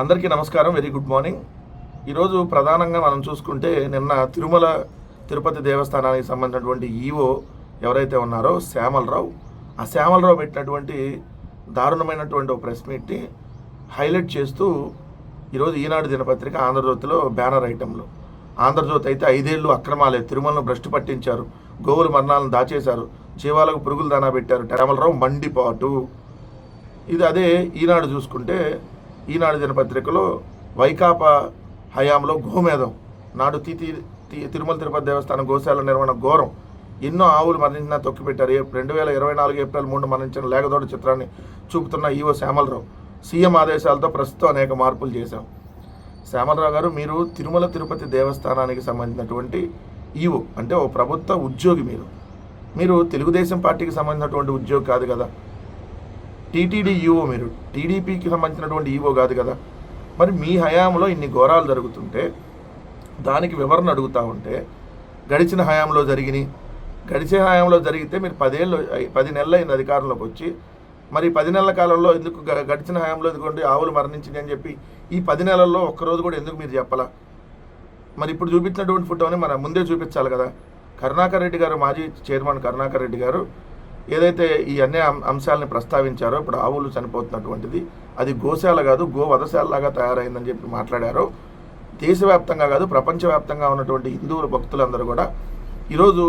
అందరికీ నమస్కారం. Very good morning. ఈరోజు ప్రధానంగా మనం చూసుకుంటే నిన్న తిరుమల తిరుపతి దేవస్థానానికి సంబంధించినటువంటి ఈవో ఎవరైతే ఉన్నారో శ్యామలరావు ఆ శ్యామలరావు పెట్టినటువంటి దారుణమైనటువంటి ఒక ప్రెస్ మీట్ని హైలైట్ చేస్తూ ఈరోజు ఈనాడు దినపత్రిక ఆంధ్రజ్యోతిలో బ్యానర్ ఐటెంలో. ఆంధ్రజ్యోతి అయితే ఐదేళ్ళు అక్రమాలే తిరుమలను భ్రష్టు పట్టించారు గోవుల మరణాలను దాచేశారు జీవాలకు పురుగులు దానా పెట్టారు. శ్యామలరావు మండిపాటు. ఇది అదే ఈనాడు చూసుకుంటే ఈనాడు దినపత్రికలో వైకాపా హయాంలో గోమేధం నాడు తితి తిరుమల తిరుపతి దేవస్థానం గోశాల నిర్వహణ ఘోరం. ఎన్నో ఆవులు మరణించినా తొక్కిపెట్టారు. రెండు వేల ఇరవై నాలుగు ఏప్రిల్ మూడు మరణించిన లేగదోడ చిత్రాన్ని చూపుతున్న ఈవో శ్యామలరావు సీఎం ఆదేశాలతో ప్రస్తుతం అనేక మార్పులు చేశాం. శ్యామలరావు గారు మీరు తిరుమల తిరుపతి దేవస్థానానికి సంబంధించినటువంటి ఈవో అంటే ఓ ప్రభుత్వ ఉద్యోగి మీరు. మీరు తెలుగుదేశం పార్టీకి సంబంధించినటువంటి ఉద్యోగి కాదు కదా. టీటీడీ ఈవో మీరు. టీడీపీకి సంబంధించినటువంటి ఈవో కాదు కదా. మరి మీ హయాంలో ఇన్ని ఘోరాలు జరుగుతుంటే దానికి వివరణ అడుగుతా ఉంటే గడిచిన హయాంలో జరిగినాయి గడిచే హయాంలో జరిగితే మీరు పదేళ్ళు అయి- పది నెలలు అయింది అధికారంలోకి వచ్చి మరి పది నెలల కాలంలో ఎందుకు గడిచిన హయాంలో ఇదిగోండి ఆవులు మరణించింది అని చెప్పి ఈ పది నెలల్లో ఒక్కరోజు కూడా ఎందుకు మీరు చెప్పలా? మరి ఇప్పుడు చూపించినటువంటి ఫోటోని మనం ముందే చూపించాలి కదా. కరుణాకర్ రెడ్డి గారు మాజీ చైర్మన్ కరుణాకర్ రెడ్డి గారు ఏదైతే ఈ అన్ని అం- అంశాలని ప్రస్తావించారో ఇప్పుడు ఆవులు చనిపోతున్నటువంటిది అది గోశాల కాదు గో వధశాలలాగా తయారైందని చెప్పి మాట్లాడారో. దేశవ్యాప్తంగా కాదు ప్రపంచవ్యాప్తంగా ఉన్నటువంటి హిందువుల భక్తులందరూ కూడా ఈరోజు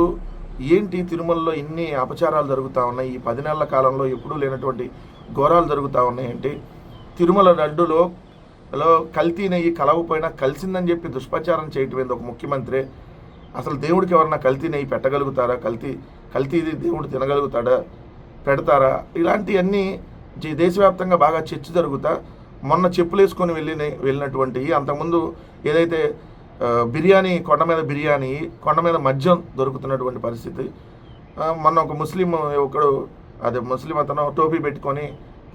ఏంటి తిరుమలలో ఇన్ని అపచారాలు జరుగుతూ ఉన్నాయి ఈ పది నెలల కాలంలో ఎప్పుడూ లేనటువంటి ఘోరాలు జరుగుతూ ఉన్నాయి ఏంటి తిరుమల రడ్డులో కల్తీ నెయ్యి కలవపోయినా కలిసిందని చెప్పి దుష్ప్రచారం చేయటం ఒక ముఖ్యమంత్రి? అసలు దేవుడికి ఎవరన్నా కల్తీ నెయ్యి పెట్టగలుగుతారా? కల్తీ కల్తీది దేవుడు తినగలుగుతాడా? పెడతారా? ఇలాంటివన్నీ దేశవ్యాప్తంగా బాగా చర్చ జరుగుతా. మొన్న చెప్పులు వేసుకొని వెళ్ళిన వెళ్ళినటువంటి అంతకుముందు ఏదైతే బిర్యానీ కొండ మీద బిర్యానీ కొండ మీద మద్యం దొరుకుతున్నటువంటి పరిస్థితి. మొన్న ఒక ముస్లిం ఒకడు అదే ముస్లిం అతను టోపీ పెట్టుకొని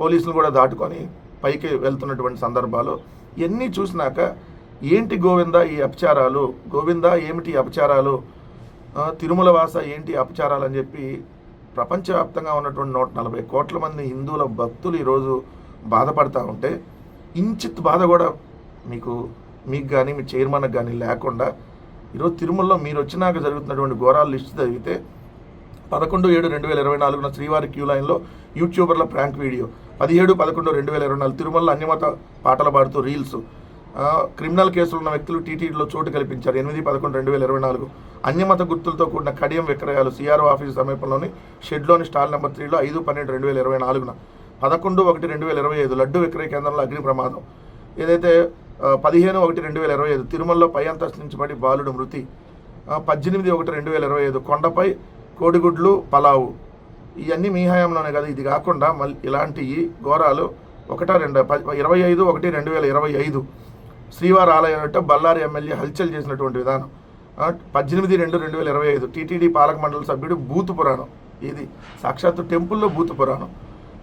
పోలీసులు కూడా దాటుకొని పైకి వెళ్తున్నటువంటి సందర్భాలు. ఇవన్నీ చూసినాక ఏంటి గోవింద ఈ అపచారాలు? గోవింద ఏమిటి అపచారాలు? తిరుమల వాస ఏంటి అపచారాలు అని చెప్పి ప్రపంచవ్యాప్తంగా ఉన్నటువంటి నూట నలభై కోట్ల మంది హిందువుల భక్తులు ఈరోజు బాధపడతా ఉంటే ఇంచిత్ బాధ కూడా మీకు మీకు కానీ మీ చైర్మన్కి కానీ లేకుండా ఈరోజు తిరుమలలో మీరు వచ్చినాక జరుగుతున్నటువంటి ఘోరాల లిస్టు చదివితే పదకొండు ఏడు రెండు వేల ఇరవై నాలుగున శ్రీవారి క్యూ లైన్లో యూట్యూబర్ల ప్రాంక్ వీడియో. పదిహేడు పదకొండు రెండు వేల ఇరవై నాలుగు తిరుమలలో అన్యమత పాటలు పాడుతూ రీల్స్. క్రిమినల్ కేసులు ఉన్న వ్యక్తులు టీటీడీలో చోటు కల్పించారు. ఎనిమిది పదకొండు రెండు వేల ఇరవై నాలుగు. అన్యమత గుర్తులతో కూడిన కడియం విక్రయాలు సిఆర్ఓ ఆఫీస్ సమీపంలోని షెడ్లోని స్టాల్ నెంబర్ త్రీలో ఐదు పన్నెండు రెండు వేల ఇరవై నాలుగున. పదకొండు ఒకటి రెండు వేల ఇరవై ఐదు లడ్డు విక్రయ కేంద్రంలో అగ్ని ప్రమాదం. ఏదైతే పదిహేను ఒకటి రెండు వేల ఇరవై ఐదు తిరుమలలో పై అంతస్తు నుంచి పడి బాలుడు మృతి. పద్దెనిమిది ఒకటి రెండు వేల ఇరవై ఐదు కొండపై కోడిగుడ్లు పలావు. ఇవన్నీ మీ హయాంలోనే కదా. ఇది కాకుండా మళ్ళీ ఇలాంటి ఘోరాలు ఒకటా రెండు ఇరవై ఐదు ఒకటి రెండు వేల ఇరవై ఐదు. శ్రీవారి ఆలయం అంటే బళ్ళారి ఎమ్మెల్యే హల్చల్ చేసినటువంటి విధానం. పద్దెనిమిది రెండు రెండు వేల ఇరవై ఐదు టీటీడీ పాలక మండలి సభ్యుడు బూతు పురాణం. ఇది సాక్షాత్తు టెంపుల్లో బూతు పురాణం.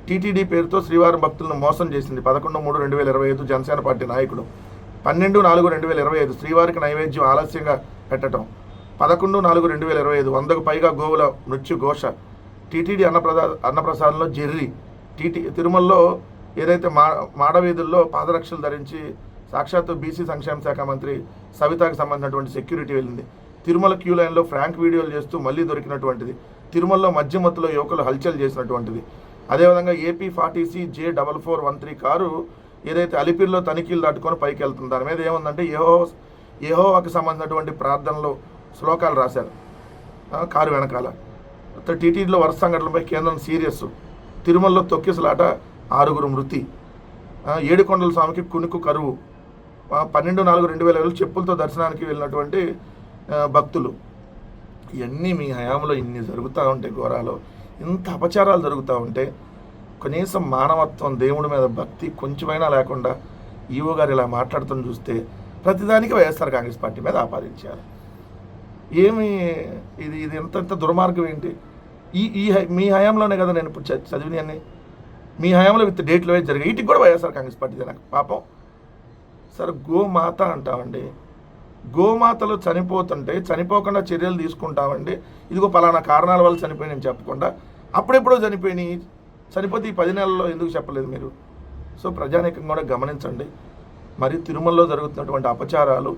టీటీడీ పేరుతో శ్రీవారి భక్తులను మోసం చేసింది పదకొండు మూడు రెండు వేల ఇరవై ఐదు జనసేన పార్టీ నాయకుడు. పన్నెండు నాలుగు రెండు వేల ఇరవై ఐదు శ్రీవారికి నైవేద్యం ఆలస్యంగా పెట్టడం పదకొండు నాలుగు రెండు వేల ఇరవై ఐదు వందకు పైగా గోవుల మృత్యు ఘోష. టీటీడీ అన్నప్రదా అన్నప్రసాదంలో జెర్రీ. టీటీ తిరుమలలో ఏదైతే మా మాడవీధుల్లో పాదరక్షలు ధరించి సాక్షాత్తు బీసీ సంక్షేమ శాఖ మంత్రి సవితాకు సంబంధించినటువంటి సెక్యూరిటీ వెళ్ళింది. తిరుమల క్యూ లైన్లో ఫ్రాంక్ వీడియోలు చేస్తూ మళ్ళీ దొరికినటువంటిది. తిరుమలలో మధ్య మత్తులో యువకులు హల్చల్ చేసినటువంటిది. అదేవిధంగా AP forty C J double four one three car ఏదైతే అలిపిరిలో తనిఖీలు దాటుకొని పైకి వెళ్తుంది దాని మీద ఏముందంటే ఏహో ఏహోవాకి సంబంధించినటువంటి ప్రార్థనలు శ్లోకాలు రాశారు. కారు వెనకాల. టీటీడీలో వరుస సంఘటనలపై కేంద్రం సీరియస్ తిరుమలలో తొక్కిసలాట ఆరుగురు మృతి. ఏడుకొండల స్వామికి కునుకు కరువు. పన్నెండు నాలుగు రెండు వేల ఏళ్ళు చెప్పులతో దర్శనానికి వెళ్ళినటువంటి భక్తులు. ఇవన్నీ మీ హయాంలో ఇన్ని జరుగుతూ ఉంటాయి ఘోరాలు ఇంత అపచారాలు జరుగుతూ ఉంటే కనీసం మానవత్వం దేవుడి మీద భక్తి కొంచెమైనా లేకుండా ఈవో గారు ఇలా మాట్లాడుతున్న చూస్తే ప్రతిదానికి వైఎస్ఆర్ కాంగ్రెస్ పార్టీ మీద ఆపాదించారు ఏమి ఇది ఇది ఎంత ఎంత దుర్మార్గం ఏంటి? ఈ ఈ మీ హయాంలోనే కదా నేను ఇప్పుడు చదివినవన్నీ మీ హయాంలో విత్ డేట్లో జరిగాయి. వీటికి కూడా వైఎస్ఆర్ కాంగ్రెస్ పార్టీ నాకు. పాపం సరే గోమాత అంటామండి. గోమాతలు చనిపోతుంటే చనిపోకుండా చర్యలు తీసుకుంటామండి. ఇదిగో పలానా కారణాల వల్ల చనిపోయి నేను చెప్పకుండా అప్పుడెప్పుడో చనిపోయినాయి. చనిపోతే ఈ పది నెలల్లో ఎందుకు చెప్పలేదు మీరు? సో ప్రజానీకం కూడా గమనించండి. మరి తిరుమలలో జరుగుతున్నటువంటి అపచారాలు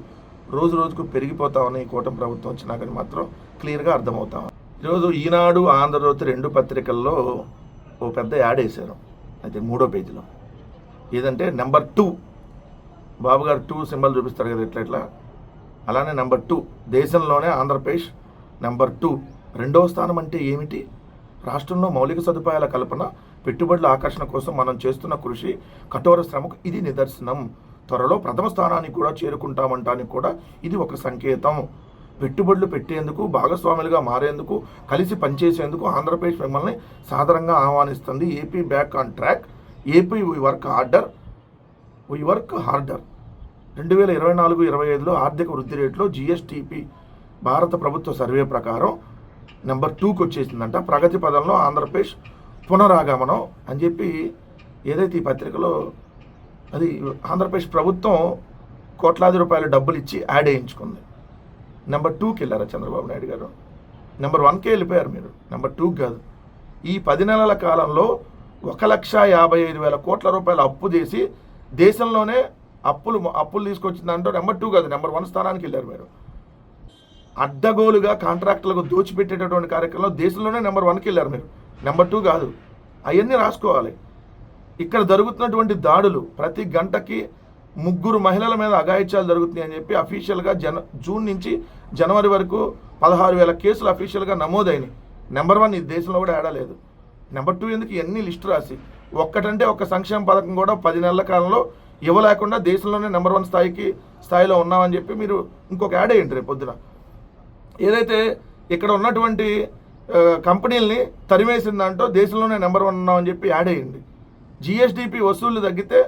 రోజు రోజుకు పెరిగిపోతా ఉన్నాయి. ఈ కూటమి ప్రభుత్వం వచ్చినాకని మాత్రం క్లియర్గా అర్థమవుతా ఈరోజు ఈనాడు ఆంధ్రజ్యోతి రెండు పత్రికల్లో ఓ పెద్ద యాడ్ వేశారు. అయితే మూడో పేజీలో. ఏదంటే నెంబర్ టూ బాబు గారు టూ సింబల్ చూపిస్తారు కదా ఇట్లా ఇట్లా అలానే నెంబర్ టూ దేశంలోనే ఆంధ్రప్రదేశ్ నెంబర్ టూ రెండవ స్థానం అంటే ఏమిటి? రాష్ట్రంలో మౌలిక సదుపాయాల కల్పన పెట్టుబడుల ఆకర్షణ కోసం మనం చేస్తున్న కృషి కఠోర శ్రమకు ఇది నిదర్శనం. త్వరలో ప్రథమ స్థానానికి కూడా చేరుకుంటామంటానికి కూడా ఇది ఒక సంకేతం. పెట్టుబడులు పెట్టేందుకు భాగస్వాములుగా మారేందుకు కలిసి పనిచేసేందుకు ఆంధ్రప్రదేశ్ మిమ్మల్ని సాధారణంగా ఆహ్వానిస్తుంది. AP back on track AP work order work harder. రెండు వేల ఇరవై నాలుగు ఇరవై ఐదులో ఆర్థిక వృద్ధి రేట్లో జిఎస్టిపి భారత ప్రభుత్వ సర్వే ప్రకారం నెంబర్ టూకి వచ్చేసిందంట. ప్రగతి పదంలో ఆంధ్రప్రదేశ్ పునరాగమనం అని చెప్పి ఏదైతే ఈ పత్రికలో అది ఆంధ్రప్రదేశ్ ప్రభుత్వం కోట్లాది రూపాయల డబ్బులు ఇచ్చి యాడ్ వేయించుకుంది నెంబర్ టూకి వెళ్ళారా చంద్రబాబు నాయుడు గారు? నెంబర్ వన్కే వెళ్ళిపోయారు మీరు. నెంబర్ టూకి కాదు. ఈ పది నెలల కాలంలో ఒక లక్ష యాభై ఐదు వేల కోట్ల రూపాయల అప్పు చేసి దేశంలోనే అప్పులు అప్పులు తీసుకొచ్చిందంటే నెంబర్ టూ కాదు నెంబర్ వన్ స్థానానికి వెళ్ళారు మీరు. అడ్డగోలుగా కాంట్రాక్టులకు దోచిపెట్టేటటువంటి కార్యక్రమంలో దేశంలోనే నెంబర్ వన్కి వెళ్ళారు మీరు. నెంబర్ టూ కాదు అవన్నీ రాసుకోవాలి. ఇక్కడ జరుగుతున్నటువంటి దాడులు ప్రతి గంటకి ముగ్గురు మహిళల మీద అఘాయిత్యాలు జరుగుతున్నాయి అని చెప్పి అఫీషియల్గా జన జూన్ నుంచి జనవరి వరకు పదహారు వేల కేసులు అఫీషియల్గా నమోదైనాయి. నెంబర్ వన్ ఈ దేశంలో కూడా ఏడలేదు నెంబర్ టూ ఎందుకు ఎన్ని లిస్టు రాసి ఒక్కటంటే ఒక సంక్షేమ పథకం కూడా పది నెలల కాలంలో ఇవ్వలేకుండా దేశంలోనే నెంబర్ వన్ స్థాయికి స్థాయిలో ఉన్నామని చెప్పి మీరు ఇంకొక యాడ్ అయ్యండి రేపు పొద్దున. ఏదైతే ఇక్కడ ఉన్నటువంటి కంపెనీల్ని తరిమేసిన దాంట్లో దేశంలోనే నెంబర్ వన్ ఉన్నామని చెప్పి యాడ్ అయ్యండి జిఎస్డిపి వసూళ్ళు తగ్గితే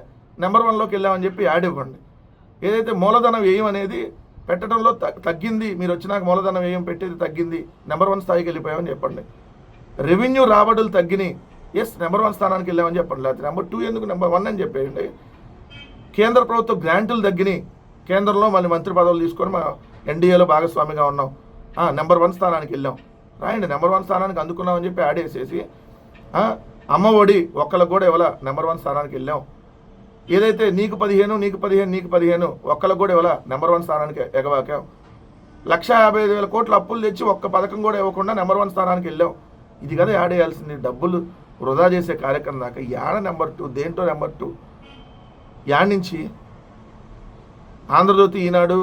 నెంబర్ వన్లోకి వెళ్ళామని చెప్పి యాడ్ ఇవ్వండి. ఏదైతే మూలధన వ్యయం అనేది పెట్టడంలో తగ్గింది మీరు వచ్చినాక మూలధన వ్యయం పెట్టేది తగ్గింది నెంబర్ వన్ స్థాయికి వెళ్ళిపోయామని చెప్పండి. రెవెన్యూ రాబడులు తగ్గినాయి ఎస్ నెంబర్ వన్ స్థానానికి వెళ్ళామని చెప్పండి. లేకపోతే నెంబర్ టూ ఎందుకు నెంబర్ వన్ అని చెప్పేయండి. కేంద్ర ప్రభుత్వ గ్రాంటులు తగ్గినాయి కేంద్రంలో మళ్ళీ మంత్రి పదవులు తీసుకొని మా ఎన్డీఏలో భాగస్వామిగా ఉన్నాం. నెంబర్ వన్ స్థానానికి వెళ్ళాం. రాయండి నెంబర్ వన్ స్థానానికి అందుకున్నామని చెప్పి యాడ్ వేసేసి అమ్మ ఒడి ఒక్కళ్ళకు కూడా ఇవ్వాల నెంబర్ వన్ స్థానానికి వెళ్ళాం. ఏదైతే నీకు పదిహేను నీకు పదిహేను నీకు పదిహేను ఒక్కళ్ళకు కూడా ఇవ్వాల నెంబర్ వన్ స్థానానికి ఎగవాకాం లక్ష యాభై ఐదు వేల కోట్ల అప్పులు తెచ్చి ఒక్క పథకం కూడా ఇవ్వకుండా నెంబర్ వన్ స్థానానికి వెళ్ళాం. ఇది కదా యాడ్ వేయాల్సింది డబ్బులు వృధా చేసే కార్యక్రమం దాకా యాడ నెంబర్ టూ దేంటో నెంబర్ టూ? యాడ్ నుంచి ఆంధ్రజ్యోతి ఈనాడు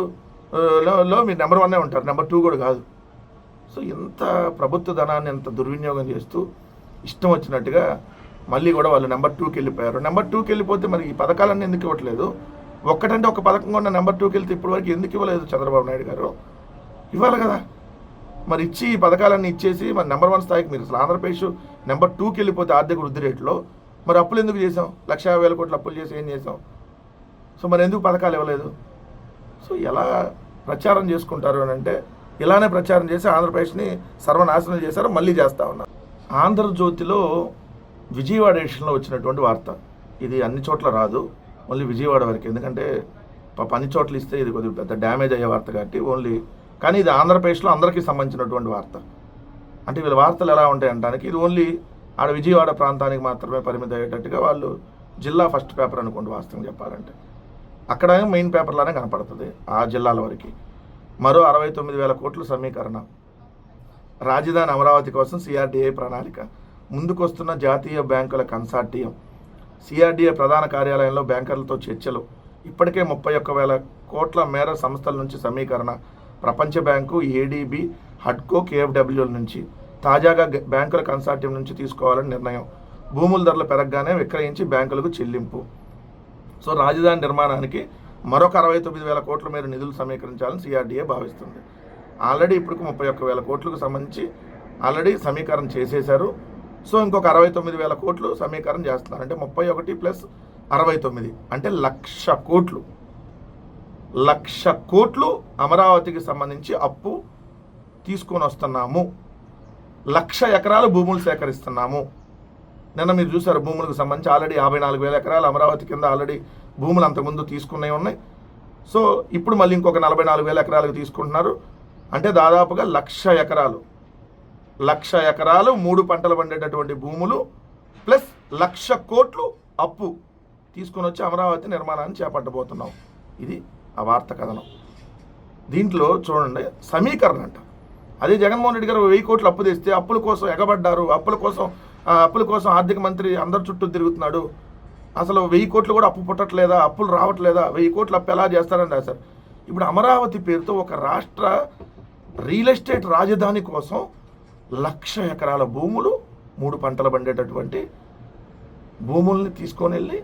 లో మీరు నెంబర్ వన్నే ఉంటారు. నెంబర్ టూ కూడా కాదు. సో ఇంత ప్రభుత్వ ధనాన్ని ఎంత దుర్వినియోగం చేస్తూ ఇష్టం వచ్చినట్టుగా మళ్ళీ కూడా వాళ్ళు నెంబర్ టూకి వెళ్ళిపోయారు. నెంబర్ టూకి వెళ్ళిపోతే మరి ఈ పథకాలన్నీ ఎందుకు ఇవ్వట్లేదు? ఒక్కటంటే ఒక పథకం కూడా నెంబర్ టూకి వెళ్తే ఇప్పటివరకు ఎందుకు ఇవ్వలేదు చంద్రబాబు నాయుడు గారు? ఇవ్వాలి కదా. మరి ఇచ్చి ఈ పథకాలన్నీ ఇచ్చేసి మరి నెంబర్ వన్ స్థాయికి మీరు అసలు ఆంధ్రప్రదేశ్ నెంబర్ టూకి వెళ్ళిపోతే ఆర్థిక వృద్ధి రేట్లో మరి అప్పులు ఎందుకు చేసాం? లక్ష వేల కోట్లు అప్పులు చేసి ఏం చేసాం? సో మరి ఎందుకు పథకాలు ఇవ్వలేదు? సో ఎలా ప్రచారం చేసుకుంటారు అని అంటే ఇలానే ప్రచారం చేసి ఆంధ్రప్రదేశ్ని సర్వనాశనం చేశారు మళ్ళీ చేస్తా ఉన్నారు. ఆంధ్రజ్యోతిలో విజయవాడ ఎడిషన్లో వచ్చినటువంటి వార్త. ఇది అన్ని చోట్ల రాదు. ఓన్లీ విజయవాడ వరకు. ఎందుకంటే పాప అన్ని చోట్ల ఇస్తే ఇది కొద్దిగా పెద్ద డ్యామేజ్ అయ్యే వార్త కాబట్టి ఓన్లీ కానీ ఇది ఆంధ్రప్రదేశ్లో అందరికీ సంబంధించినటువంటి వార్త. అంటే వీళ్ళ వార్తలు ఎలా ఉంటాయి అంటానికి ఇది ఓన్లీ ఆడ విజయవాడ ప్రాంతానికి మాత్రమే పరిమితం అయ్యేటట్టుగా వాళ్ళు జిల్లా ఫస్ట్ పేపర్ అనుకోండి వాస్తవం చెప్పాలంటే. అక్కడ మెయిన్ పేపర్లానే కనపడుతుంది ఆ జిల్లాల వరకు. మరో అరవై తొమ్మిది వేల కోట్ల సమీకరణ. రాజధాని అమరావతి కోసం సిఆర్డీఏ ప్రణాళిక. ముందుకొస్తున్న జాతీయ బ్యాంకుల కన్సార్టియం. సిఆర్డీఏ ప్రధాన కార్యాలయంలో బ్యాంకర్లతో చర్చలు. ఇప్పటికే ముప్పై ఒక్క వేల కోట్ల మేర సంస్థల నుంచి సమీకరణ. ప్రపంచ బ్యాంకు ఏడీబీ హడ్కో కేఎఫ్డబ్ల్యూల నుంచి. తాజాగా బ్యాంకుల కన్సార్టియం నుంచి తీసుకోవాలని నిర్ణయం. భూముల ధరలు పెరగగానే విక్రయించి బ్యాంకులకు చెల్లింపు. సో రాజధాని నిర్మాణానికి మరొక అరవై తొమ్మిది వేల కోట్ల మేర నిధులు సమీకరించాలని సిఆర్డీఏ భావిస్తుంది. ఆల్రెడీ ఇప్పటికి ముప్పై ఒక్క వేల కోట్లకు సంబంధించి ఆల్రెడీ సమీకరణ చేసేశారు. సో ఇంకొక అరవై తొమ్మిది వేల కోట్లు సమీకరణ చేస్తున్నారు అంటే ముప్పై ఒకటి ప్లస్ అరవై తొమ్మిది అంటే లక్ష కోట్లు. లక్ష కోట్లు అమరావతికి సంబంధించి అప్పు తీసుకొని వస్తున్నాము. లక్ష ఎకరాలు భూములు సేకరిస్తున్నాము. నిన్న మీరు చూసారు భూములకు సంబంధించి ఆల్రెడీ యాభై నాలుగు వేల ఎకరాలు అమరావతి కింద ఆల్రెడీ భూములు అంతకుముందు తీసుకున్నవి ఉన్నాయి. సో ఇప్పుడు మళ్ళీ ఇంకొక నలభై నాలుగు వేల ఎకరాలకు తీసుకుంటున్నారు. అంటే దాదాపుగా లక్ష ఎకరాలు. లక్ష ఎకరాలు మూడు పంటలు పండేటటువంటి భూములు ప్లస్ లక్ష కోట్లు అప్పు తీసుకొని వచ్చి అమరావతి నిర్మాణాన్ని చేపట్టబోతున్నాం. ఇది ఆ వార్త కథనం. దీంట్లో చూడండి సమీకరణ అంట. అదే జగన్మోహన్ రెడ్డి గారు వెయ్యి కోట్లు అప్పు తెస్తే అప్పుల కోసం ఎగబడ్డారు అప్పుల కోసం అప్పుల కోసం ఆర్థిక మంత్రి అందరి చుట్టూ తిరుగుతున్నాడు. అసలు వెయ్యి కోట్లు కూడా అప్పు పుట్టట్లేదా? అప్పులు రావట్లేదా? వెయ్యి కోట్లు అప్పు ఎలా చేస్తారని రాశారు. ఇప్పుడు అమరావతి పేరుతో ఒక రాష్ట్ర రియల్ ఎస్టేట్ రాజధాని కోసం లక్ష ఎకరాల భూములు మూడు పంటలు పండేటటువంటి భూముల్ని తీసుకొని వెళ్ళి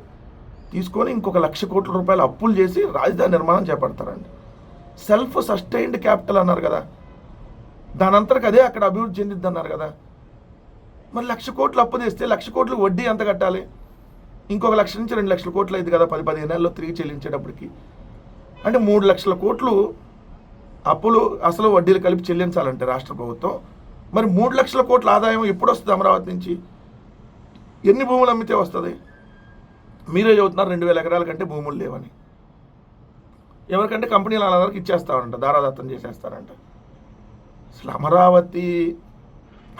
తీసుకొని ఇంకొక లక్ష కోట్ల రూపాయలు అప్పులు చేసి రాజధాని నిర్మాణం చేపడతారండి. సెల్ఫ్ సస్టైన్డ్ క్యాపిటల్ అన్నారు కదా. దాని అంతరకు అదే అక్కడ అభివృద్ధి చెందిద్ది అన్నారు కదా. మరి లక్ష కోట్లు అప్పు తెస్తే లక్ష కోట్లు వడ్డీ ఎంత కట్టాలి? ఇంకొక లక్ష నుంచి రెండు లక్షల కోట్లు అయింది కదా పది పదిహేను నెలల్లో తిరిగి చెల్లించేటప్పటికి. అంటే మూడు లక్షల కోట్లు అప్పులు అసలు వడ్డీలు కలిపి చెల్లించాలంటే రాష్ట్ర ప్రభుత్వం. మరి మూడు లక్షల కోట్ల ఆదాయం ఎప్పుడు వస్తుంది అమరావతి నుంచి? ఎన్ని భూములు అమ్మితే వస్తుంది? మీరే చెబుతున్నారు రెండు వేల ఎకరాల కంటే భూములు లేవని. ఎవరికంటే కంపెనీలు వాళ్ళందరికీ ఇచ్చేస్తారంట దారాదత్తం చేసేస్తారంట. అసలు అమరావతి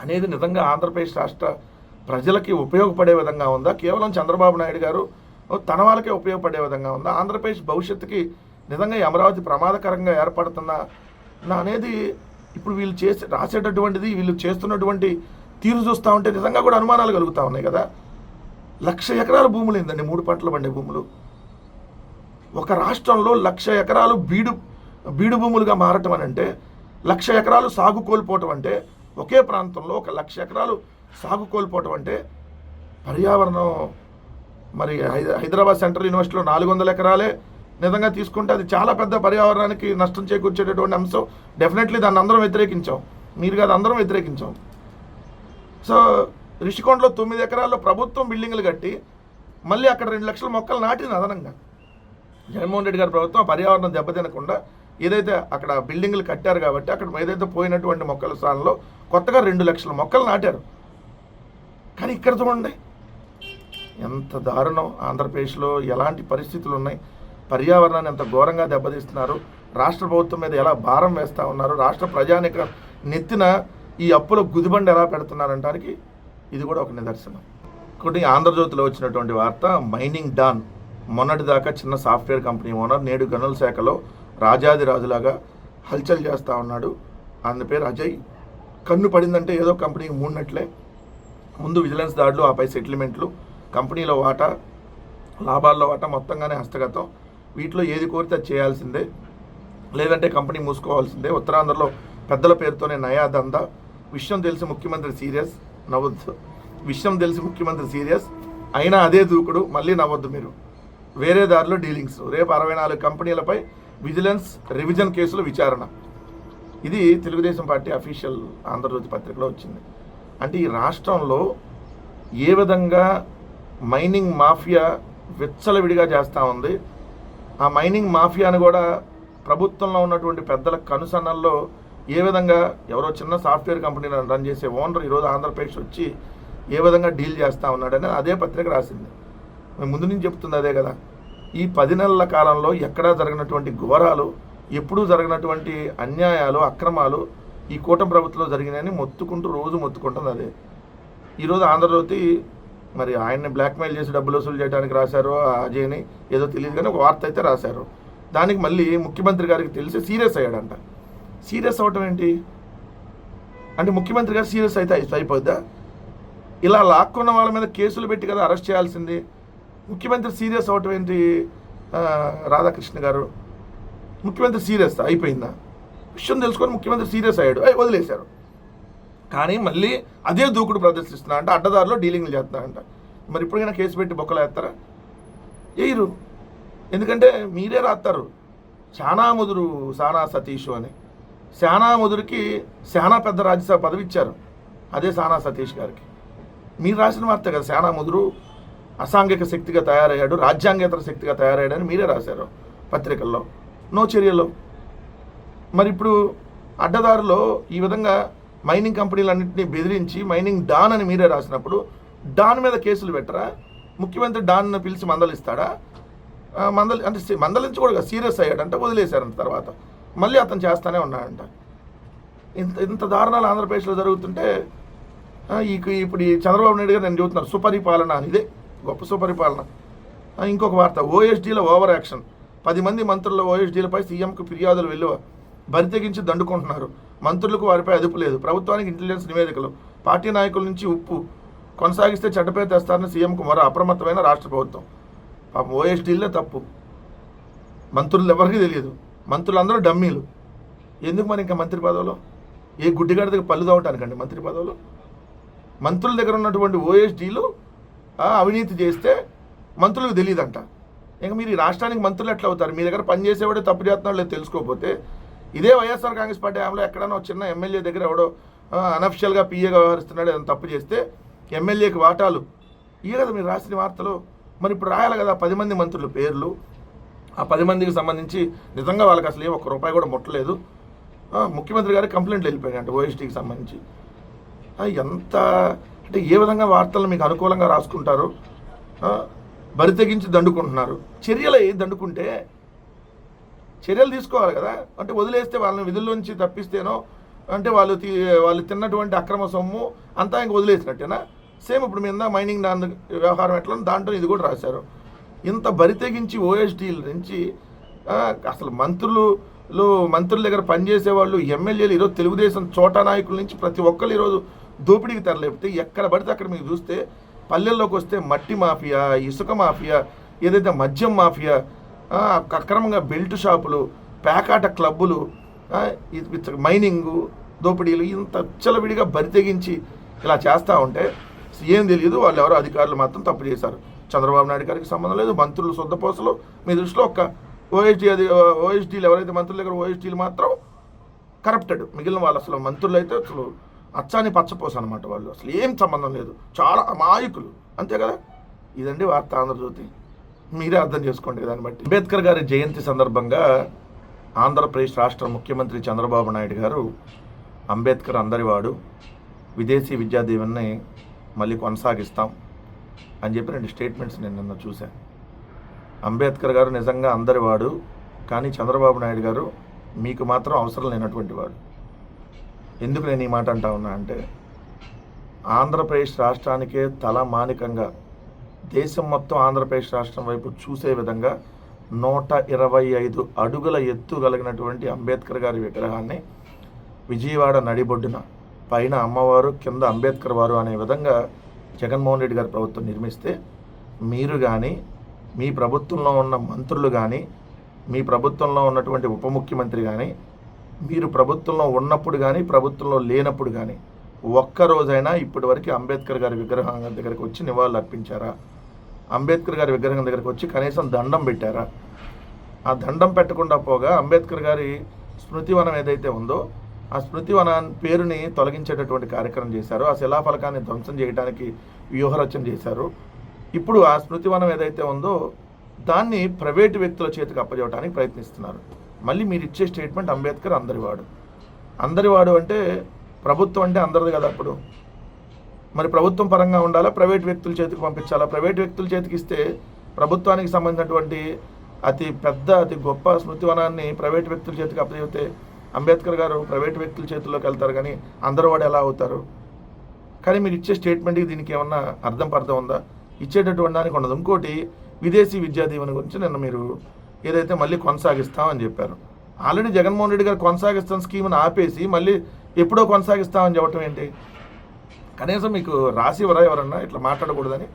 అనేది నిజంగా ఆంధ్రప్రదేశ్ రాష్ట్ర ప్రజలకి ఉపయోగపడే విధంగా ఉందా? కేవలం చంద్రబాబు నాయుడు గారు తన వాళ్ళకే ఉపయోగపడే విధంగా ఉందా? ఆంధ్రప్రదేశ్ భవిష్యత్తుకి నిజంగా ఈ అమరావతి ప్రమాదకరంగా ఏర్పడుతుందా? నా అనేది ఇప్పుడు వీళ్ళు చేసే రాసేటటువంటిది వీళ్ళు చేస్తున్నటువంటి తీరు చూస్తూ ఉంటే నిజంగా కూడా అనుమానాలు కలుగుతూ ఉన్నాయి కదా? లక్ష ఎకరాల భూములు ఏందండి? మూడు పంటలు పండే భూములు. ఒక రాష్ట్రంలో లక్ష ఎకరాలు బీడు బీడు భూములుగా మారటం అని అంటే లక్ష ఎకరాలు సాగు కోల్పోవటం అంటే ఒకే ప్రాంతంలో ఒక లక్ష ఎకరాలు సాగు కోల్పోవటం అంటే పర్యావరణం మరి హైదరాబాద్ సెంట్రల్ యూనివర్సిటీలో నాలుగు వందల ఎకరాలే నిజంగా తీసుకుంటే అది చాలా పెద్ద పర్యావరణానికి నష్టం చేకూర్చేటటువంటి అంశం. డెఫినెట్లీ దాన్ని అందరం వ్యతిరేకించాం. మీరు కాదు అందరం వ్యతిరేకించాం. సో రిషికొండలో తొమ్మిది ఎకరాల్లో ప్రభుత్వం బిల్డింగ్లు కట్టి మళ్ళీ అక్కడ రెండు లక్షల మొక్కలు నాటింది అదనంగా. జగన్మోహన్ రెడ్డి గారి ప్రభుత్వం పర్యావరణం దెబ్బతినకుండా ఏదైతే అక్కడ బిల్డింగ్లు కట్టారు కాబట్టి అక్కడ ఏదైతే పోయినటువంటి మొక్కల స్థానంలో కొత్తగా రెండు లక్షల మొక్కలు నాటారు. కానీ ఇక్కడ చూడండి ఎంత దారుణం. ఆంధ్రప్రదేశ్లో ఎలాంటి పరిస్థితులు ఉన్నాయి? పర్యావరణాన్ని ఎంత ఘోరంగా దెబ్బతీస్తున్నారు? రాష్ట్ర ప్రభుత్వం మీద ఎలా భారం వేస్తూ ఉన్నారు? రాష్ట్ర ప్రజానిక నెత్తిన ఈ అప్పుల గుదిబండి ఎలా పెడుతున్నారంటానికి ఇది కూడా ఒక నిదర్శనం. ఒకటి ఆంధ్రజ్యోతిలో వచ్చినటువంటి వార్త మైనింగ్ డాన్. మొన్నటిదాకా చిన్న సాఫ్ట్వేర్ కంపెనీ ఓనర్ నేడు గనుల శాఖలో రాజాది రాజులాగా హల్చల్ చేస్తూ ఉన్నాడు. ఆయన పేరు అజయ్. కన్ను పడిందంటే ఏదో కంపెనీకి మూడినట్లే. ముందు విజిలెన్స్ దాడులు ఆపై సెటిల్మెంట్లు కంపెనీలో వాటా లాభాల్లో వాటా మొత్తంగానే హస్తగతం. వీటిలో ఏది కోరితే అది చేయాల్సిందే. లేదంటే కంపెనీ మూసుకోవాల్సిందే. ఉత్తరాంధ్రలో పెద్దల పేరుతోనే నయా దందా. విషయం తెలిసి ముఖ్యమంత్రి సీరియస్. నవ్వద్దు. విషయం తెలిసి ముఖ్యమంత్రి సీరియస్. అయినా అదే దూకుడు. మళ్ళీ నవ్వద్దు మీరు. వేరే దారిలో డీలింగ్స్. రేపు అరవై నాలుగు కంపెనీలపై విజిలెన్స్ రివిజన్ కేసుల విచారణ. ఇది తెలుగుదేశం పార్టీ అఫీషియల్ ఆంధ్రజ్యోతి పత్రికలో వచ్చింది. అంటే ఈ రాష్ట్రంలో ఏ విధంగా మైనింగ్ మాఫియా విచ్చలవిడిగా చేస్తూ ఉంది ఆ మైనింగ్ మాఫియాను కూడా ప్రభుత్వంలో ఉన్నటువంటి పెద్దల కనుసన్నల్లో ఏ విధంగా ఎవరో చిన్న సాఫ్ట్వేర్ కంపెనీని రన్ చేసే ఓనర్ ఈరోజు ఆంధ్రప్రదేశ్ వచ్చి ఏ విధంగా డీల్ చేస్తూ ఉన్నాడని అదే పత్రిక రాసింది. ముందు నుంచి చెప్తుంది అదే కదా. ఈ పది నెలల కాలంలో ఎక్కడా జరిగినటువంటి ఘోరాలు ఎప్పుడూ జరిగినటువంటి అన్యాయాలు అక్రమాలు ఈ కూటమి ప్రభుత్వంలో జరిగినాయని మొత్తుకుంటూ రోజు మొత్తుకుంటుంది అదే. ఈరోజు ఆంధ్రజ్యోతి మరి ఆయన్ని బ్లాక్మెయిల్ చేసి డబ్బులు వసూలు చేయడానికి రాశారు ఆ అజయ్ని ఏదో తెలియదు కానీ ఒక వార్త అయితే రాశారు. దానికి మళ్ళీ ముఖ్యమంత్రి గారికి తెలిసి సీరియస్ అయ్యాడంట. సీరియస్ అవటం ఏంటి? అంటే ముఖ్యమంత్రి గారు సీరియస్ అయితే అయిపోద్దా? ఇలా లాక్కున్న వాళ్ళ మీద కేసులు పెట్టి కదా అరెస్ట్ చేయాల్సింది. ముఖ్యమంత్రి సీరియస్ అవటం ఏంటి? రాధాకృష్ణ గారు? ముఖ్యమంత్రి సీరియస్ అయిపోయిందా? విషయం తెలుసుకొని ముఖ్యమంత్రి సీరియస్ అయ్యాడు. అవి వదిలేశారు. కానీ మళ్ళీ అదే దూకుడు ప్రదర్శిస్తున్నా అంటే అడ్డదారిలో డీలింగ్లు చేస్తున్నారంట. మరి ఇప్పుడైనా కేసు పెట్టి బొక్కలు వేస్తారా? వేయరు ఎందుకంటే మీరే రాస్తారు శానా ముదురు సానా సతీష్ అని. శానా ముదురుకి శానా పెద్ద రాజ్యసభ పదవి ఇచ్చారు అదే సానా సతీష్ గారికి. మీరు రాసిన వార్త కదా శానా ముదురు అసాంఘిక శక్తిగా తయారయ్యాడు రాజ్యాంగేతర శక్తిగా తయారయ్యాడని మీరే రాశారు పత్రికల్లో. నో చర్యలో. మరి ఇప్పుడు అడ్డదారిలో ఈ విధంగా మైనింగ్ కంపెనీలన్నింటినీ బెదిరించి మైనింగ్ డాన్ అని మీరే రాసినప్పుడు డాన్ మీద కేసులు పెట్టరా? ముఖ్యమంత్రి డాన్ను పిలిచి మందలిస్తాడా? మందలి అంటే సి- మందలించి కూడా సీరియస్ అయ్యాడంట వదిలేశారంట తర్వాత. మళ్ళీ అతను చేస్తానే ఉన్నాడంట. ఇంత ఇంత దారుణాలు ఆంధ్రప్రదేశ్లో జరుగుతుంటే ఈ ఇప్పుడు ఈ చంద్రబాబు నాయుడు గారు నేను చెబుతున్నారు సుపరిపాలన అని. ఇదే గొప్ప సుపరిపాలన. ఇంకొక వార్త ఓఎస్డీల ఓవర్ యాక్షన్. పది మంది మంత్రుల ఓఎస్డీలపై సీఎంకు ఫిర్యాదులు వెలువ బరితెగించి దండుకుంటున్నారు. మంత్రులకు వారిపై అదుపు లేదు. ప్రభుత్వానికి ఇంటెలిజెన్స్ నివేదికలు. పార్టీ నాయకుల నుంచి ఉప్పు. కొనసాగిస్తే చెడ్డపేరు తెస్తారని సీఎంకు మరో అప్రమత్తమైన రాష్ట్ర ప్రభుత్వం. పాపం ఓఎస్డీలే తప్పు. మంత్రులు ఎవరికీ తెలియదు. మంత్రులందరూ డమ్మీలు. ఎందుకు మరి ఇంకా మంత్రి పదవిలో? ఏ గుడ్డిగాడి దగ్గర పళ్ళు తవ్వటానికండి మంత్రి పదవులు? మంత్రుల దగ్గర ఉన్నటువంటి ఓఎస్డీలు అవినీతి చేస్తే మంత్రులకు తెలియదంట ఇంకా మీరు ఈ రాష్ట్రానికి మంత్రులు ఎట్లా అవుతారు? మీ దగ్గర పనిచేసేవాడే తప్పు చేస్తున్నాడు లేదు తెలుసుకోకపోతే ఇదే వైఎస్ఆర్ కాంగ్రెస్ పార్టీ ఆమెలో ఎక్కడైనా ఒక చిన్న ఎమ్మెల్యే దగ్గర ఎవడో అనఫిషియల్గా పీఏగా వ్యవహరిస్తున్నాడు ఏదైనా తప్పు చేస్తే ఎమ్మెల్యేకి వాటాలు. ఇవే కదా మీరు రాసిన వార్తలు. మరి ఇప్పుడు రాయాలి కదా పది మంది మంత్రుల పేర్లు. ఆ పది మందికి సంబంధించి నిజంగా వాళ్ళకి అసలు ఏ ఒక్క రూపాయి కూడా ముట్టలేదు. ముఖ్యమంత్రి గారికి కంప్లైంట్లు వెళ్ళిపోయాయి అంటే ఓఎస్టీకి సంబంధించి. ఎంత అంటే ఏ విధంగా వార్తలను మీకు అనుకూలంగా రాసుకుంటారు బరి తెగించి దండుకుంటున్నారు. చర్యలు ఏ దండుకుంటే చర్యలు తీసుకోవాలి కదా. అంటే వదిలేస్తే వాళ్ళని విధుల్లోంచి తప్పిస్తేనో అంటే వాళ్ళు తీ వాళ్ళు తిన్నటువంటి అక్రమ సొమ్ము అంతా ఇంక వదిలేసినట్టేనా? సేమ్ ఇప్పుడు మీద మైనింగ్ దాని వ్యవహారం ఎట్లా దాంట్లో ఇది కూడా రాశారు. ఇంత బరి తెగించి ఓఎస్డీల నుంచి అసలు మంత్రులు మంత్రుల దగ్గర పనిచేసే వాళ్ళు ఎమ్మెల్యేలు ఈరోజు తెలుగుదేశం చోటా నాయకుల నుంచి ప్రతి ఒక్కరు ఈరోజు దోపిడీకి తరలిపితే ఎక్కడ పడితే అక్కడ మీకు చూస్తే పల్లెల్లోకి వస్తే మట్టి మాఫియా ఇసుక మాఫియా ఏదైతే మద్యం మాఫియా అక్రమంగా బెల్ట్ షాపులు పేకాట క్లబ్బులు ఇది మైనింగు దోపిడీలు ఇంత విచ్చలవిడిగా బరితెగించి ఇలా చేస్తూ ఉంటే ఏం తెలియదు వాళ్ళు ఎవరో అధికారులు మాత్రం తప్పు చేశారు. చంద్రబాబు నాయుడు గారికి సంబంధం లేదు మంత్రులు సొద్దపోసలు మీ దృష్టిలో ఒక్క ఓఎస్డీ అది ఓఎస్డీలు ఎవరైతే మంత్రుల దగ్గర ఓఎస్డీలు మాత్రం కరప్టెడ్ మిగిలిన వాళ్ళు అసలు మంత్రులు అయితే అసలు అచ్చాని పచ్చపోస అనమాట వాళ్ళు. అసలు ఏం సంబంధం లేదు. చాలా అమాయకులు. అంతే కదా? ఇదండి వార్త ఆంధ్రజ్యోతి. మీరే అర్థం చేసుకోండి దాన్ని బట్టి. అంబేద్కర్ గారి జయంతి సందర్భంగా ఆంధ్రప్రదేశ్ రాష్ట్ర ముఖ్యమంత్రి చంద్రబాబు నాయుడు గారు అంబేద్కర్ అందరివాడు విదేశీ విద్యా దీవెన్ని మళ్ళీ కొనసాగిస్తాం అని చెప్పి రెండు స్టేట్మెంట్స్ నేను నిన్న చూశాను. అంబేద్కర్ గారు నిజంగా అందరివాడు కానీ చంద్రబాబు నాయుడు గారు మీకు మాత్రం అవసరం లేనటువంటి వాడు. ఎందుకు నేను ఈ మాట అంటా ఉన్నా అంటే ఆంధ్రప్రదేశ్ రాష్ట్రానికే తల మానికంగా దేశం మొత్తం ఆంధ్రప్రదేశ్ రాష్ట్రం వైపు చూసే విధంగా నూట ఇరవై ఐదు అడుగుల ఎత్తు కలిగినటువంటి అంబేద్కర్ గారి విగ్రహాన్ని విజయవాడ నడిబొడ్డున పైన అమ్మవారు కింద అంబేద్కర్ వారు అనే విధంగా జగన్మోహన్ రెడ్డి గారి ప్రభుత్వం నిర్మిస్తే మీరు కానీ మీ ప్రభుత్వంలో ఉన్న మంత్రులు కానీ మీ ప్రభుత్వంలో ఉన్నటువంటి ఉప ముఖ్యమంత్రి కానీ మీరు ప్రభుత్వంలో ఉన్నప్పుడు కానీ ప్రభుత్వంలో లేనప్పుడు కానీ ఒక్కరోజైనా ఇప్పటి వరకు అంబేద్కర్ గారి విగ్రహం దగ్గరకు వచ్చి నివాళులు అర్పించారా? అంబేద్కర్ గారి విగ్రహం దగ్గరకు వచ్చి కనీసం దండం పెట్టారా? ఆ దండం పెట్టకుండా పోగా అంబేద్కర్ గారి స్మృతివనం ఏదైతే ఉందో ఆ స్మృతివనం పేరుని తొలగించేటటువంటి కార్యక్రమం చేశారు. ఆ శిలాఫలకాన్ని ధ్వంసం చేయడానికి వ్యూహరచన చేశారు. ఇప్పుడు ఆ స్మృతివనం ఏదైతే ఉందో దాన్ని ప్రైవేటు వ్యక్తుల చేతికి అప్పచెప్పడానికి ప్రయత్నిస్తున్నారు. మళ్ళీ మీరు ఇచ్చే స్టేట్మెంట్ అంబేద్కర్ అందరివాడు. అందరివాడు అంటే ప్రభుత్వం అంటే అందరిది కదా అప్పుడు. మరి ప్రభుత్వం పరంగా ఉండాలా? ప్రైవేట్ వ్యక్తుల చేతికి పంపించాలా? ప్రైవేట్ వ్యక్తుల చేతికి ఇస్తే ప్రభుత్వానికి సంబంధించినటువంటి అతి పెద్ద అతి గొప్ప స్మృతివనాన్ని ప్రైవేట్ వ్యక్తుల చేతికి అప్పచెబితే అంబేద్కర్ గారు ప్రైవేట్ వ్యక్తుల చేతుల్లోకి వెళ్తారు కానీ అందరూ వాడు ఎలా అవుతారు? కానీ మీరు ఇచ్చే స్టేట్మెంట్కి దీనికి ఏమన్నా అర్థం పర్థం ఉందా? ఇచ్చేటటువంటి దానికి ఉండదు ఇంకోటి విదేశీ విద్యా దీవెన గురించి నిన్న మీరు ఏదైతే మళ్ళీ కొనసాగిస్తామని చెప్పారు. ఆల్రెడీ జగన్మోహన్ రెడ్డి గారు కొనసాగిస్తాం స్కీమ్ని ఆపేసి మళ్ళీ ఎప్పుడో కొనసాగిస్తామని చెప్పటం ఏంటి? కనీసం మీకు రాసి ఇవ్వరా ఎవరన్నా? ఇట్లా మాట్లాడకూడదని.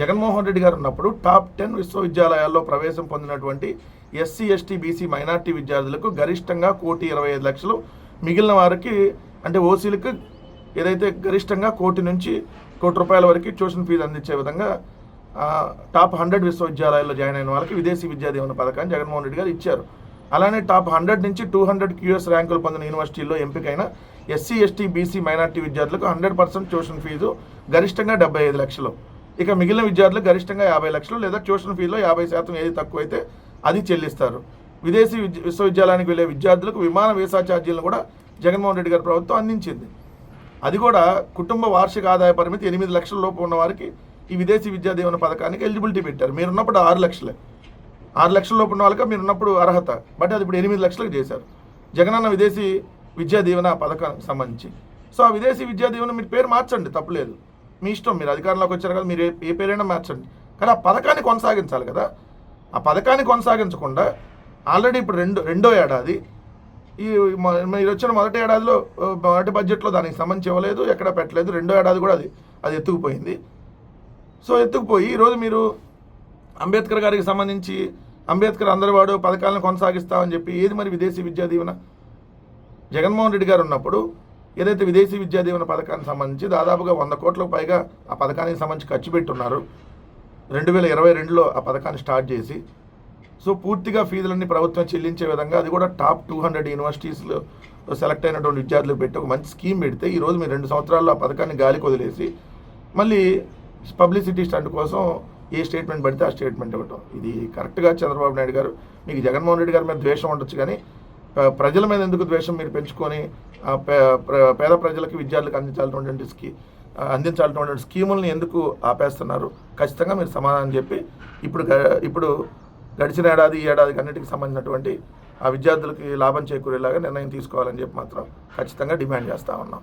జగన్మోహన్ రెడ్డి గారు ఉన్నప్పుడు టాప్ టెన్ విశ్వవిద్యాలయాల్లో ప్రవేశం పొందినటువంటి ఎస్సీ ఎస్టీ బీసీ మైనార్టీ విద్యార్థులకు గరిష్టంగా కోటి ఇరవై ఐదు లక్షలు మిగిలిన వారికి అంటే ఓసీలకు ఏదైతే గరిష్టంగా కోటి నుంచి కోటి రూపాయల వరకు ట్యూషన్ ఫీజు అందించే విధంగా టాప్ హండ్రెడ్ విశ్వవిద్యాలయాల్లో జాయిన్ అయిన వాళ్ళకి విదేశీ విద్యా దీవెన పథకాన్ని జగన్మోహన్ రెడ్డి గారు ఇచ్చారు. అలానే టాప్ హండ్రెడ్ నుంచి టూ హండ్రెడ్ క్యూఎస్ ర్యాంకులు పొందిన యూనివర్సిటీల్లో ఎంపికైన ఎస్సీ ఎస్టీ బీసీ మైనార్టీ విద్యార్థులకు హండ్రెడ్ పర్సెంట్ ట్యూషన్ ఫీజు గరిష్టంగా డెబ్బై ఐదు లక్షలు. ఇక మిగిలిన విద్యార్థులకు గరిష్టంగా యాభై లక్షలు లేదా ట్యూషన్ ఫీజులో యాభై శాతం ఏది తక్కువైతే అది చెల్లిస్తారు. విదేశీ విద్య విశ్వవిద్యాలయానికి వెళ్ళే విద్యార్థులకు విమాన వీసా ఛార్జీలను కూడా జగన్మోహన్ రెడ్డి గారి ప్రభుత్వం అందించింది. అది కూడా కుటుంబ వార్షిక ఆదాయ పరిమితి ఎనిమిది లక్షల లోపు ఉన్న వారికి ఈ విదేశీ విద్యా దీవెన పథకానికి ఎలిజిబిలిటీ పెట్టారు. మీరున్నప్పుడు ఆరు లక్షలే. ఆరు లక్షల లోపు ఉన్న వాళ్ళకి మీరు ఉన్నప్పుడు అర్హత. బట్ అది ఇప్పుడు ఎనిమిది లక్షలకు చేశారు. జగనన్న విదేశీ విద్యా దీవెన పథకానికి సంబంధించి. సో ఆ విదేశీ విద్యా దీవెన మీరు పేరు మార్చండి తప్పులేదు. మీ ఇష్టం మీరు అధికారంలోకి వచ్చారు కదా మీరు ఏ- పేరైనా మార్చండి. కానీ ఆ పథకాన్ని కొనసాగించాలి కదా. ఆ పథకాన్ని కొనసాగించకుండా ఆల్రెడీ ఇప్పుడు రెండు రెండో ఏడాది ఈ మీరు వచ్చిన మొదటి ఏడాదిలో మొదటి బడ్జెట్లో దానికి సంబంధించి ఇవ్వలేదు ఎక్కడ పెట్టలేదు రెండో ఏడాది కూడా అది అది ఎత్తుకుపోయింది. సో ఎత్తుకుపోయి ఈరోజు మీరు అంబేద్కర్ గారికి సంబంధించి అంబేద్కర్ అందరివాడు పథకాలను కొనసాగిస్తామని చెప్పి ఏది మరి విదేశీ విద్యా దీవెన? జగన్మోహన్ రెడ్డి గారు ఉన్నప్పుడు ఏదైతే విదేశీ విద్యా దీవెన పథకానికి సంబంధించి దాదాపుగా వంద కోట్లకు పైగా ఆ పథకానికి సంబంధించి ఖర్చు పెట్టున్నారు. రెండు వేల ఇరవై రెండులో ఆ పథకాన్ని స్టార్ట్ చేసి సో పూర్తిగా ఫీజులన్నీ ప్రభుత్వం చెల్లించే విధంగా అది కూడా టాప్ టూ హండ్రెడ్ యూనివర్సిటీస్లో సెలెక్ట్ అయినటువంటి విద్యార్థులు పెట్టి ఒక మంచి స్కీమ్ పెడితే ఈరోజు మీరు రెండు సంవత్సరాల్లో ఆ పథకాన్ని గాలికి వదిలేసి మళ్ళీ పబ్లిసిటీ స్టంట్ కోసం ఏ స్టేట్మెంట్ పడితే ఆ స్టేట్మెంట్ ఇవ్వటం. ఇది కరెక్ట్గా చంద్రబాబు నాయుడు గారు మీకు జగన్మోహన్ రెడ్డి గారి మీద ద్వేషం ఉండొచ్చు కానీ ప్రజల మీద ఎందుకు ద్వేషం మీరు పెంచుకొని పే- పేద ప్రజలకి విద్యార్థులకు అందించాల్సినటువంటి స్కీ అందించాల్సినటువంటి స్కీముల్ని ఎందుకు ఆపేస్తున్నారు? ఖచ్చితంగా మీరు సమాధానం చెప్పి ఇప్పుడు గ- ఇప్పుడు గడిచిన ఏడాది ఈ ఏడాదికి అన్నిటికి సంబంధించినటువంటి ఆ విద్యార్థులకి లాభం చేకూరేలాగా నిర్ణయం తీసుకోవాలని చెప్పి మాత్రం ఖచ్చితంగా డిమాండ్ చేస్తా ఉన్నాం.